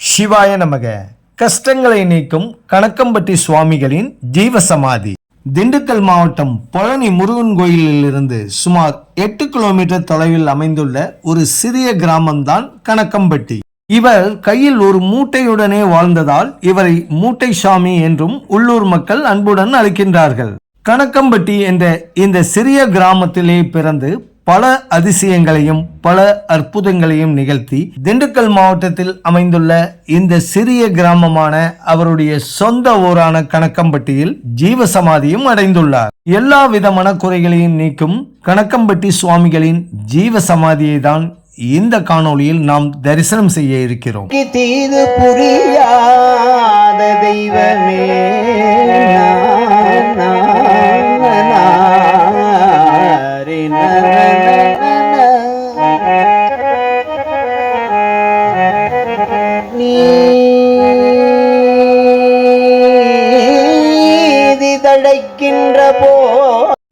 சிவாய நமக. கஷ்டங்களை நீக்கும் கணக்கம்பட்டி சுவாமிகளின் ஜீவசமாதி. திண்டுக்கல் மாவட்டம் பழனி முருகன் கோயிலிலிருந்து சுமார் எட்டு கிலோமீட்டர் தொலைவில் அமைந்துள்ள ஒரு சிறிய கிராமம்தான் கணக்கம்பட்டி. இவர் கையில் ஒரு மூட்டையுடனே வாழ்ந்ததால் இவரை மூட்டை சாமி என்றும் உள்ளூர் மக்கள் அன்புடன் அழைக்கின்றார்கள். கணக்கம்பட்டி என்ற இந்த சிறிய கிராமத்திலே பிறந்து பல அதிசயங்களையும் பல அற்புதங்களையும் நிகழ்த்தி திண்டுக்கல் மாவட்டத்தில் அமைந்துள்ள இந்த சிறிய கிராமமான அவருடைய சொந்த ஊரான கணக்கம்பட்டியில் ஜீவசமாதியும் அடைந்துள்ளார். எல்லா விதமான குறைகளையும் நீக்கும் கணக்கம்பட்டி சுவாமிகளின் ஜீவசமாதியை தான் இந்த காணொளியில் நாம் தரிசனம் செய்ய இருக்கிறோம். புரியாத தெய்வமே. கிடைக்கின்ற போ.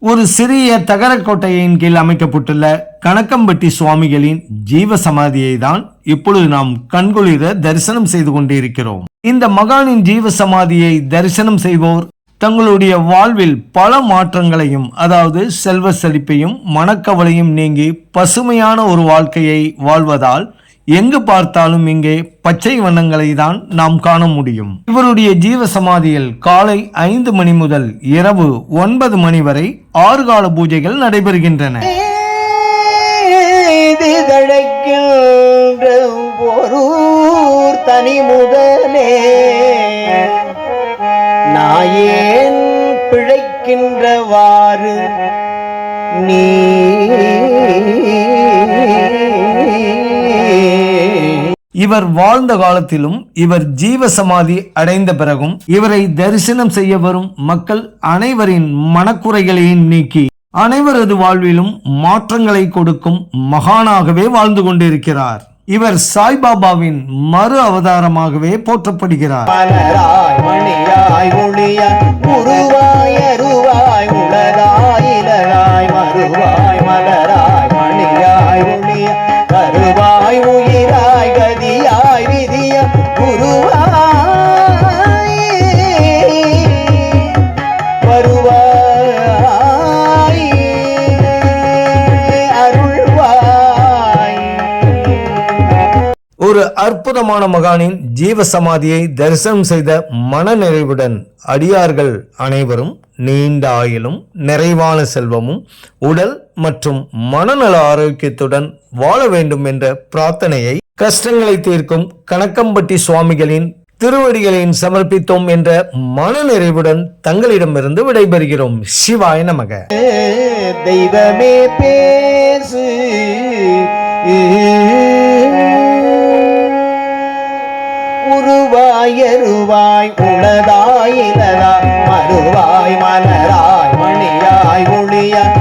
ஒரு சிறிய தகரக்கோட்டையின் கீழ் அமைக்கப்பட்டுள்ள கணக்கம்பட்டி சுவாமிகளின் ஜீவ சமாதியை தான் இப்பொழுது நாம் கண்குளிர தரிசனம் செய்து கொண்டிருக்கிறோம். இந்த மகானின் ஜீவ சமாதியை தரிசனம் செய்வோர் தங்களுடைய வாழ்வில் பல மாற்றங்களையும் அதாவது செல்வ செழிப்பையும் மனக்கவலையும் நீங்கி பசுமையான ஒரு வாழ்க்கையை வாழ்வதால் எங்கு பார்த்தாலும் இங்கே பச்சை வண்ணங்களை தான் நாம் காண முடியும். இவருடைய ஜீவ சமாதியில் காலை ஐந்து மணி முதல் இரவு ஒன்பது மணி வரை ஆறு கால பூஜைகள் நடைபெறுகின்றன. தனி முதலே நாயேன் பிழைக்கின்றவாறு நீ இவர் வாழ்ந்த காலத்திலும் இவர் ஜீவ சமாதி அடைந்த பிறகும் இவரை தரிசனம் செய்ய வரும் மக்கள் அனைவரின் மனக்குறைகளையும் நீக்கி அனைவரது வாழ்விலும் மாற்றங்களை கொடுக்கும் மகானாகவே வாழ்ந்து கொண்டிருக்கிறார். இவர் சாய்பாபாவின் மறு அவதாரமாகவே போற்றப்படுகிறார். மலராய் ஒரு அற்புதமான மகானின் ஜீவ சமாதியை தரிசனம் செய்த மன நிறைவுடன் அடியார்கள் அனைவரும் நீண்ட ஆயிலும் நிறைவான செல்வமும் உடல் மற்றும் மனநல ஆரோக்கியத்துடன் வாழ வேண்டும் என்ற பிரார்த்தனையை கஷ்டங்களை தீர்க்கும் கணக்கம்பட்டி சுவாமிகளின் திருவடிகளின் சமர்ப்பித்தோம் என்ற மன நிறைவுடன் தங்களிடமிருந்து விடைபெறுகிறோம். சிவாய நமக. தெய்வமே பேசு. ஏறுவாய் எருவாய் உளதாய் இலதாய் மறுவாய் மலராய் மணியாய் ஒளியாய்